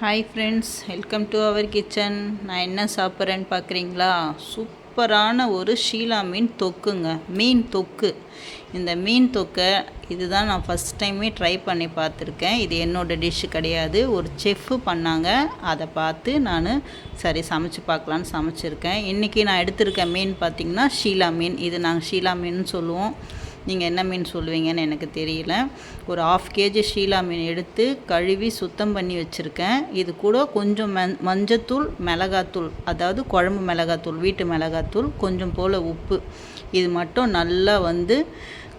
Hi friends welcome to our kitchen நான் என்ன சாப்பிட்றேன்னு பார்க்குறீங்களா? சூப்பரான ஒரு ஷீலா மீன் தொக்குங்க. மீன் தொக்கு. இந்த மீன் தொக்கை இதுதான் நான் ஃபஸ்ட் டைமே ட்ரை பண்ணி பார்த்துருக்கேன். இது என்னோடய டிஷ்ஷு கிடையாது. ஒரு செஃப்பு பண்ணாங்க. அதை பார்த்து நான் சரி சமைச்சு பார்க்கலான்னு சமைச்சிருக்கேன். இன்றைக்கி நான் எடுத்திருக்க மீன் பார்த்திங்கன்னா ஷீலா மீன். இது நாங்கள் ஷீலா மீன் சொல்லுவோம். நீங்கள் என்ன மீன் சொல்லுவீங்கன்னு எனக்கு தெரியல. ஒரு ஆஃப் கேஜி ஷீலா மீன் எடுத்து கழுவி சுத்தம் பண்ணி வச்சுருக்கேன். இது கூட கொஞ்சம் மஞ் மஞ்சத்தூள் மிளகாத்தூள் அதாவது குழம்பு மிளகாத்தூள் வீட்டு மிளகாத்தூள் கொஞ்சம் போல் உப்பு. இது மட்டும் நல்லா வந்து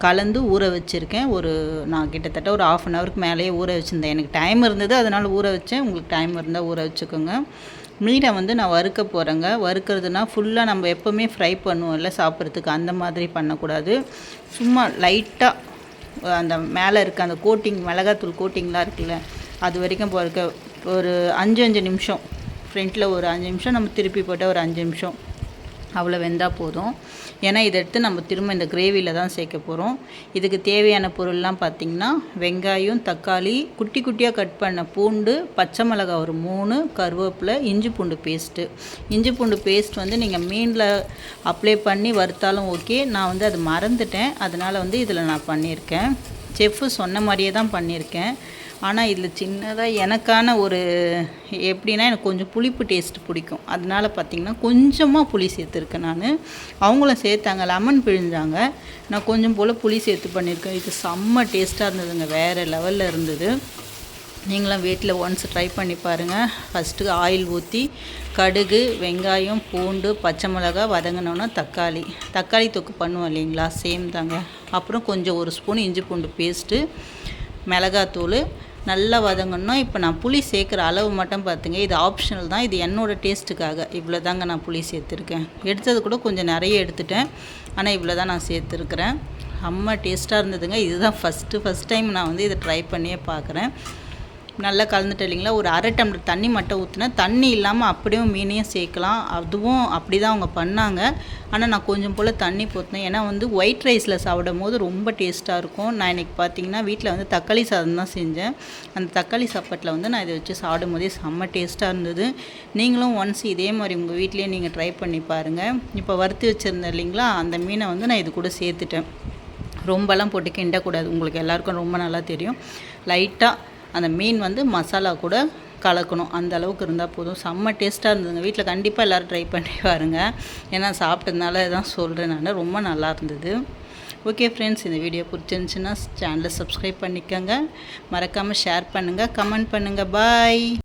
கலந்து ஊற வச்சுருக்கேன். ஒரு நான் கிட்டத்தட்ட ஒரு ஆஃப் அன் ஹவருக்கு மேலேயே ஊற வச்சுருந்தேன். எனக்கு டைம் இருந்தது அதனால் ஊற வச்சேன். உங்களுக்கு டைம் இருந்தால் ஊற வச்சுக்கோங்க. மீனை வந்து நான் வறுக்க போகிறேங்க வறுக்கிறதுனா ஃபுல்லாக நம்ம எப்போவுமே ஃப்ரை பண்ணுவோம்ல சாப்பிட்றதுக்கு. அந்த மாதிரி பண்ணக்கூடாது. சும்மா லைட்டாக அந்த மேலே இருக்க அந்த கோட்டிங் மிளகாத்தூள் கோட்டிங்லாம் இருக்குல்ல அது வரைக்கும் போகிறக்க ஒரு அஞ்சு அஞ்சு நிமிஷம். ஃப்ரண்ட்டில் ஒரு அஞ்சு நிமிஷம் நம்ம திருப்பி போட்டால் ஒரு அஞ்சு நிமிஷம். அவ்வளோ வெந்தால் போதும். ஏன்னா இதை எடுத்து நம்ம திரும்ப இந்த கிரேவியில் தான் சேர்க்க போகிறோம் இதுக்கு தேவையான பொருள்லாம் பார்த்திங்கன்னா வெங்காயம் தக்காளி குட்டி குட்டியாக கட் பண்ண பூண்டு பச்சை மிளகாய் ஒரு மூணு கருவேப்பிலை இஞ்சி பூண்டு பேஸ்ட்டு இஞ்சி பூண்டு பேஸ்ட் வந்து நீங்கள் மீனில் அப்ளை பண்ணி வறுத்தாலும் ஓகே நான் வந்து அது மறந்துட்டேன். அதனால் வந்து இதில் நான் பண்ணியிருக்கேன். செஃப்பு சொன்ன மாதிரியே தான் பண்ணியிருக்கேன். ஆனால் இதில் சின்னதாக எனக்கான ஒரு எப்படின்னா எனக்கு கொஞ்சம் புளிப்பு டேஸ்ட் பிடிக்கும். அதனால் பார்த்திங்கன்னா கொஞ்சமாக புளி சேர்த்துருக்கேன் நான். அவங்களும் சேர்த்தாங்க லெமன் பிழிஞ்சாங்க. நான் கொஞ்சம் போல் புளி சேர்த்து பண்ணியிருக்கேன் இது செம்ம டேஸ்ட்டாக இருந்ததுங்க வேறு லெவலில் இருந்தது. நீங்களும் வீட்டில் ஒன்ஸ் ட்ரை பண்ணி பாருங்கள் ஃபஸ்ட்டு ஆயில் ஊற்றி கடுகு வெங்காயம் பூண்டு பச்சை மிளகா வதங்கினோன்னா தக்காளி. தக்காளி தொக்கு பண்ணுவோம் இல்லைங்களா? சேம் தாங்க. அப்புறம் கொஞ்சம் ஒரு ஸ்பூன் இஞ்சி பூண்டு பேஸ்ட்டு மிளகாத்தூள் நல்லா வதங்கணும். இப்போ நான் புளி சேர்க்குற அளவு மட்டும் பார்த்துங்க இது ஆப்ஷனல் தான். இது என்னோடய டேஸ்ட்டுக்காக இவ்வளோ தாங்க நான் புளி சேர்த்துருக்கேன். எடுத்தது கூட கொஞ்சம் நிறைய எடுத்துட்டேன். ஆனால் இவ்வளோ தான் நான் சேர்த்துருக்குறேன். அம்மா டேஸ்ட்டாக இருந்ததுங்க. இதுதான் ஃபஸ்ட்டு ஃபஸ்ட் டைம் நான் வந்து இதை ட்ரை பண்ணியே பார்க்குறேன் நல்லா கலந்துட்டு இல்லைங்களா? ஒரு அரை டம்ளர் தண்ணி மட்டும் ஊற்றினேன் தண்ணி இல்லாமல் அப்படியே மீனையும் சேர்க்கலாம். அதுவும் அப்படி தான் அவங்க பண்ணாங்க. ஆனால் நான் கொஞ்சம் போல் தண்ணி போத்தினேன் ஏன்னா வந்து ஒயிட் ரைஸில் சாப்பிடும் போது ரொம்ப டேஸ்ட்டாக இருக்கும். நான் இன்றைக்கி பார்த்தீங்கன்னா வீட்டில் வந்து தக்காளி சாதம் தான் செஞ்சேன். அந்த தக்காளி சாப்பாட்டில் வந்து நான் இதை வச்சு சாப்பிடும் போதே செம்ம டேஸ்ட்டாக இருந்தது. நீங்களும் ஒன்ஸ் இதே மாதிரி உங்கள் வீட்லேயே நீங்கள் ட்ரை பண்ணி பாருங்கள் இப்போ வறுத்து வச்சுருந்தேன் இல்லைங்களா அந்த மீனை வந்து நான் இது கூட சேர்த்துட்டேன். ரொம்பலாம் போட்டு கிண்டக்கூடாது. உங்களுக்கு எல்லாருக்கும் ரொம்ப நல்லா தெரியும். லைட்டாக அந்த மீன் வந்து மசாலா கூட கலக்கணும். அந்த அளவுக்கு இருந்தால் போதும். செம்ம டேஸ்ட்டாக இருந்ததுங்க வீட்டில் கண்டிப்பாக எல்லோரும் ட்ரை பண்ணி பாருங்க. ஏன்னா சாப்பிட்டதுனால தான் சொல்கிறேன் நான். ரொம்ப நல்லா இருந்தது. ஓகே ஃப்ரெண்ட்ஸ் இந்த வீடியோ பிடிச்சிருந்துச்சின்னா சேனலை சப்ஸ்கிரைப் பண்ணிக்கோங்க. மறக்காமல் ஷேர் பண்ணுங்கள் கமெண்ட் பண்ணுங்கள் பாய்